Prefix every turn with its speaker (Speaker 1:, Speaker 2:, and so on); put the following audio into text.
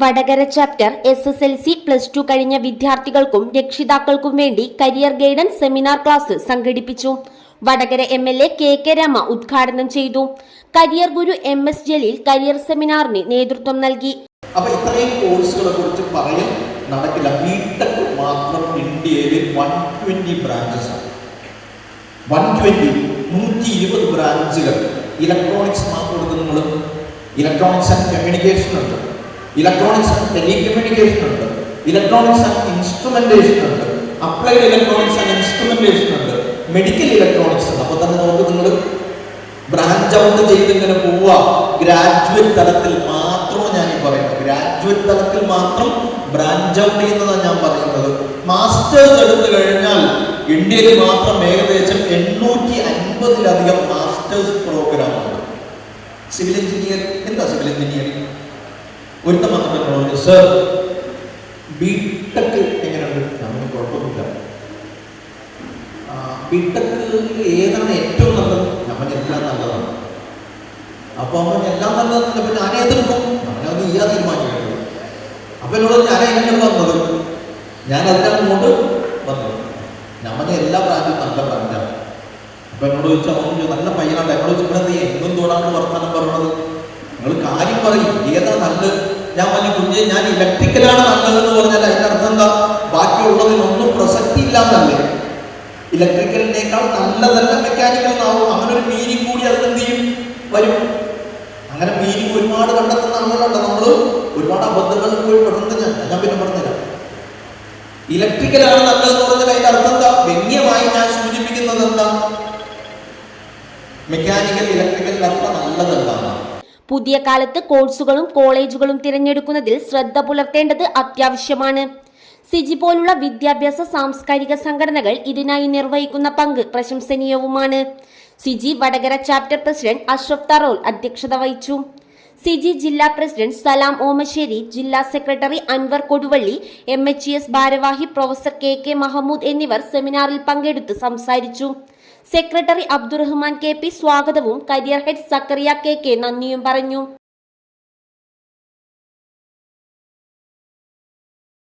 Speaker 1: Vadakara chapter S S L C plus two കഴിഞ്ഞ വിദ്യാർത്ഥികൾക്കും രക്ഷിതാക്കൾക്കും വേണ്ടി കരിയർ ഗൈഡൻസ് സെമിനാർ ക്ലാസ് സംഘടിപ്പിച്ചു. Vadakara M L A K K Rama ഉദ്ഘാടനം ചെയ്തു. Career guru M S Jaleel career സെമിനാറിന് നേതൃത്വം നൽകി.
Speaker 2: ഇത്രയും കോഴ്സുകളെ കുറിച്ച് മാത്രം ഇന്ത്യയിൽ വൺ ട്വന്റി ബ്രാഞ്ചസ് ഇലക്ട്രോണിക്സ് മാത്രം എടുത്ത് ഇലക്ട്രോണിക്സ് ആൻഡ് കമ്മ്യൂണിക്കേഷൻ ഉണ്ട്. ഇലക്ട്രോണിക്സ് ആൻഡ് ടെലികമ്മ്യൂണിക്കേഷൻ ഉണ്ട്. ഇലക്ട്രോണിക്സ് ആൻഡ് ഇൻസ്ട്രുമെന്റേഷൻ ഉണ്ട്. അപ്ലൈഡ് ഇലക്ട്രോണിക്സ് ആൻഡ് ഇൻസ്ട്രുമെന്റേഷൻ ഉണ്ട്. മെഡിക്കൽ ഇലക്ട്രോണിക്സ് ഉണ്ട്. അപ്പൊ തന്നെ നമുക്ക് നിങ്ങൾ ബ്രാഞ്ച് ഔട്ട് ചെയ്ത് ഇങ്ങനെ പോവുക. ഗ്രാജുവേറ്റ് തലത്തിൽ മാത്രം ഞാൻ ഈ പറയുന്നത്. ഗ്രാജുവേറ്റ് തലത്തിൽ മാത്രം ബ്രാഞ്ച് ഔട്ട് ചെയ്യുന്നതാണ് ഞാൻ പറയുന്നത്. മാസ്റ്റേഴ്സ് എടുത്തു കഴിഞ്ഞാൽ ഇന്ത്യയിൽ മാത്രം ഏകദേശം എണ്ണൂറ്റി അൻപതിലധികം മാസ്റ്റേഴ്സ് പ്രോഗ്രാം ഉണ്ട്. സിവിൽ എഞ്ചിനീയർ എന്താ സിവിൽ എഞ്ചിനീയറിംഗ് ഒരുത്തം വന്നിട്ടുണ്ടോ സർ ബിടെക് എങ്ങനെയുണ്ട്? നമുക്ക് കുഴപ്പമൊന്നുമില്ല. ബിടെക് ഏതാണ് ഏറ്റവും നല്ലത്? നമ്മൾ എല്ലാം നല്ലതാണ്. അപ്പൊ അവൻ എല്ലാം നല്ലതെന്ന് പിന്നെ ആരെ എതിർക്കും? അവനത് ചെയ്യാ തീരുമാനിക്കുന്നത് അപ്പൊ എന്നോട് ഞാൻ എങ്ങനെ വന്നത് ഞാൻ അതിനെ കൊണ്ട് വന്നു നമ്മുടെ എല്ലാ ബ്രാഞ്ചും നല്ല ബ്രാഞ്ചാണ്. അപ്പൊ എന്നോട് ചോദിച്ചാൽ അവൻ നല്ല പയ്യനാണ്. എന്നോട് ചോദിച്ചാൽ എന്തും തോടാണ് വർത്തമാനം പറഞ്ഞത് നിങ്ങൾ കാര്യം പറയും. ഏതാ നല്ലത്? ഞാൻ പറഞ്ഞു കുഞ്ഞെ ഞാൻ ഇലക്ട്രിക്കലാണ് നല്ലതെന്ന് പറഞ്ഞാൽ അതിന്റെ അർത്ഥം എന്താ? ബാക്കിയുള്ളതിനൊന്നും പ്രസക്തി ഇല്ലാന്നല്ലേ ഇലക്ട്രിക്കലിനേക്കാൾ നല്ലതല്ല മെക്കാനിക്കൽ എന്നാവും. അങ്ങനെ ഒരു മീനിങ് കൂടി അതിന് എന്ത് ചെയ്യും? വരും. അങ്ങനെ മീനിങ് ഒരുപാട് കണ്ടെത്തുന്ന ആളുകളുണ്ട്. നമ്മൾ ഒരുപാട് അബദ്ധങ്ങൾ പോയി പെടുന്നത് ഞാൻ ഞാൻ പിന്നെ പറഞ്ഞുതരാം. ഇലക്ട്രിക്കലാണ് നല്ലതെന്ന് പറഞ്ഞാൽ അതിന്റെ അർത്ഥം എന്താ? വ്യംഗ്യമായി ഞാൻ സൂചിപ്പിക്കുന്നത് എന്താ? മെക്കാനിക്കൽ ഇലക്ട്രിക്കൽ അത്ര നല്ലതല്ല.
Speaker 1: പുതിയ കാലത്ത് കോഴ്സുകളും കോളേജുകളും തിരഞ്ഞെടുക്കുന്നതിൽ ശ്രദ്ധ പുലർത്തേണ്ടത് അത്യാവശ്യമാണ്. സിജി പോലുള്ള വിദ്യാഭ്യാസ സാംസ്കാരിക സംഘടനകൾ ഇതിനായി നിർവഹിക്കുന്ന പങ്ക് പ്രശംസനീയവുമാണ്. സിജി വടകര ചാപ്റ്റർ പ്രസിഡന്റ് അഷ്റഫ് തറോൾ അധ്യക്ഷത വഹിച്ചു. സിജി ജില്ലാ പ്രസിഡന്റ് സലാം ഓമശ്ശേരി ജില്ലാ secretary Anwar Koduvally M H S ഭാരവാഹി പ്രൊഫസർ കെ കെ മഹമ്മൂദ് എന്നിവർ സെമിനാറിൽ പങ്കെടുത്ത് സംസാരിച്ചു. സെക്രട്ടറി അബ്ദുറഹ്മാൻ കെ പി സ്വാഗതവും career head Zakariya K K നന്ദിയും പറഞ്ഞു.